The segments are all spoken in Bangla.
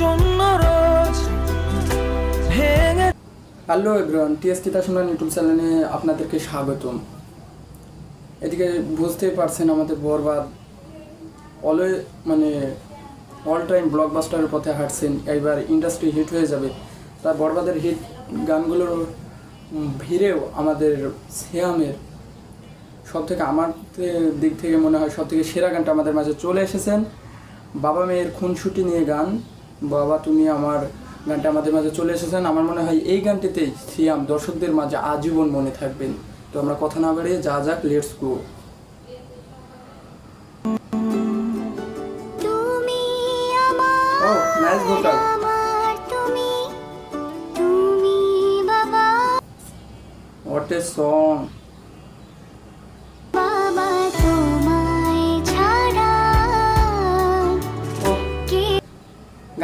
জন্য রোজ ভেঙে হ্যালো এভরিওয়ান টিএস কিতাশোনার ইউটিউব চ্যানেলে আপনাদেরকে স্বাগতম। এদিকে বুঝতেই পারছেন আমাদের বরবাদ অলওয়ে মানে অল টাইম ব্লকবাস্টারের পথে হাঁটছেন, এইবার ইন্ডাস্ট্রি হিট হয়ে যাবে। তাই বরবাদের হিট গানগুলোর ভিড়েও আমাদের সিয়ামের সব থেকে আমার দিক থেকে মনে হয় সব থেকে সেরা গানটা আমাদের মাঝে চলে এসেছেন। বাবা মেয়ের খুনসুটি নিয়ে গান। বাবা তুমি আমার গানটা আমাদের মাঝে চলে এসেছেন। আমার মনে হয় এই গানটিতেই সিয়াম দর্শকদের মাঝে আজীবন মনে থাকবেন। তো আমরা কথা না বাড়িয়ে যা যাক লেটস গো নাইস ভোকাল আমার তুমি তুমি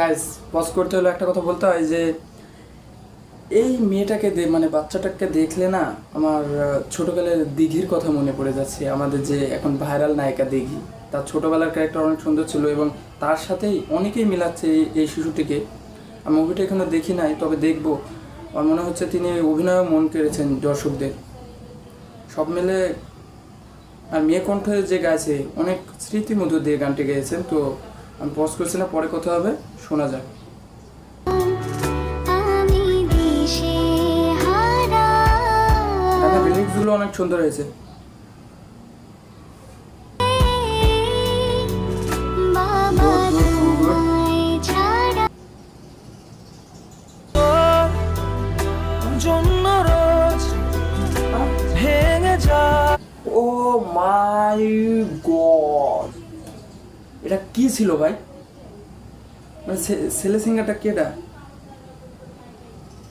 গাইস পজ করতে হলে একটা কথা বলতে হয় যে, এই মেয়েটাকে দে মানে বাচ্চাটাকে দেখলে না আমার ছোটবেলার দিঘির কথা মনে পড়ে যাচ্ছে। আমাদের যে এখন ভাইরাল নায়িকা দিঘি, তার ছোটোবেলার ক্যারেক্টার অনেক সুন্দর ছিল এবং তার সাথেই অনেকেই মিলাচ্ছে এই এই শিশুটিকে। আমি মুভিটা এখনও দেখি নাই, তবে দেখব। আমার মনে হচ্ছে তিনি অভিনয়ও মন কেড়েছেন দর্শকদের। সব মিলে আর মেয়ে কণ্ঠে যে গাইছে, অনেক স্মৃতিমধুর দিয়ে গানটি গেয়েছেন, তো আমি পজ করছি না পরে কথা হবে শোনা যাক। আমি দিশে হারা। আপনার লিরিক্সগুলো অনেক সুন্দর হয়েছে। ও মাই গড এটা কি ছিল ভাই? মানে ছেলে সিঙ্গারটা কেটা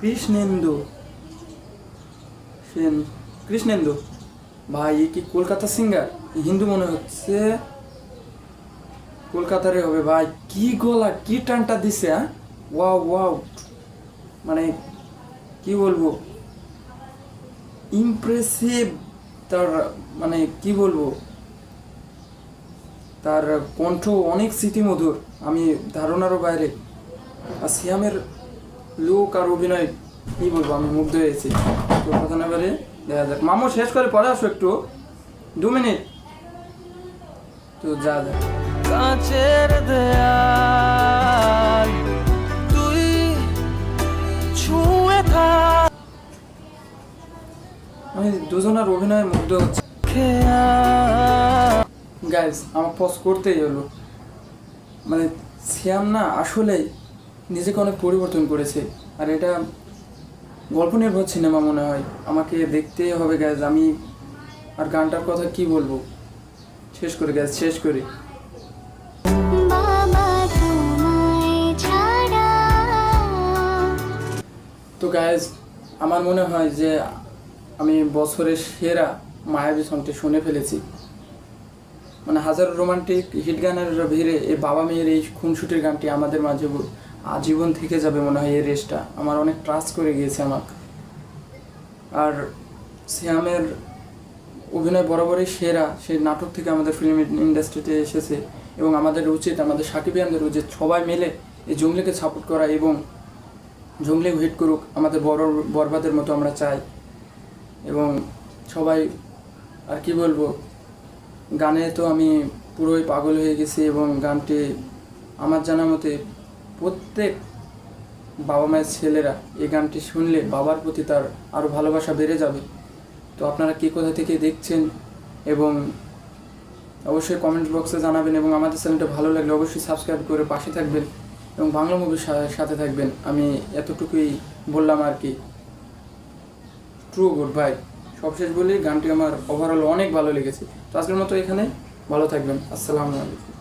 কৃষ্ণেন্দু। সেন কৃষ্ণেন্দু? ভাই, এ কি কলকাতা সিঙ্গার? হিন্দু মনে হচ্ছে। কলকাতারে হবে ভাই। কি গলা, কি টানটা দিছে হ্যাঁ? Wow wow. মানে কি বলব? ইমপ্রেসিভ তার মানে কি বলব? তার কণ্ঠ অনেক স্মৃতিমধুর। আমি ধারণারও বাইরে। আর সিয়ামের লুক আর অভিনয় কি বলব আমি মুগ্ধ হয়েছি। তো কথা না দেখা যাক। মামু শেষ করে পরে আসো একটু। দু মিনিট। তো যা যা। কাঁচের দেয়াল তুই ছুঁয়ে থাক। আমি দুজনের অভিনয়ে মুগ্ধ হচ্ছে। খেয়া গাইজ আমার পজ করতেই হলো। মানে শ্যাম না আসলেই নিজেকে অনেক পরিবর্তন করেছে। আর এটা গল্প নির্ভর সিনেমা মনে হয়। আমাকে দেখতেই হবে গ্যাস আমি আর গানটার কথা কি বলব? শেষ করে গ্যাস শেষ করি। তো গাইজ আমার মনে হয় যে আমি বছরের সেরা মায়াবী সঙ্গটি শুনে ফেলেছি। মানে হাজারো রোমান্টিক হিট গানের ভিড়ে এই বাবা মেয়ের এই খুনসুটির গানটি আমাদের মাঝে আজীবন থেকে যাবে মনে হয় এই রেসটা। আমার অনেক ট্রাস্ট করে গিয়েছে আমাকে। আর শ্যামের অভিনয় বরাবরই সেরা। সেই নাটক থেকে আমাদের ফিল্ম ইন্ডাস্ট্রিতে এসেছে এবং আমাদের উচিত, আমাদের সাকিবিয়ানদের উচিত সবাই মিলে এই জঙ্গলিকে সাপোর্ট করা এবং জঙ্গলি হিট করুক। আমাদের বড় বরবাদের মতো আমরা চাই। এবং সবাই, আর কি বলব? গানে তো আমি পুরোই পাগল হয়ে গেছি এবং গানটি আমার জানা মতে প্রত্যেক বাবা মায়ের ছেলেরা এই গানটি শুনলে বাবার প্রতি তার আরও ভালোবাসা বেড়ে যাবে। তো আপনারা কে কোথা থেকে দেখছেন এবং অবশ্যই কমেন্ট বক্সে জানাবেন এবং আমাদের চ্যানেলটা ভালো লাগলে অবশ্যই সাবস্ক্রাইব করে পাশে থাকবেন এবং বাংলা মুভির সাথে থাকবেন। আমি এতটুকুই বললাম আর কি। ট্রু গুড ভাই সবশেষ বলি গানটি আমার ওভারঅল অনেক ভালো লেগেছে। তো আজকের মতো এখানে ভালো থাকবেন। আসসালামু আলাইকুম।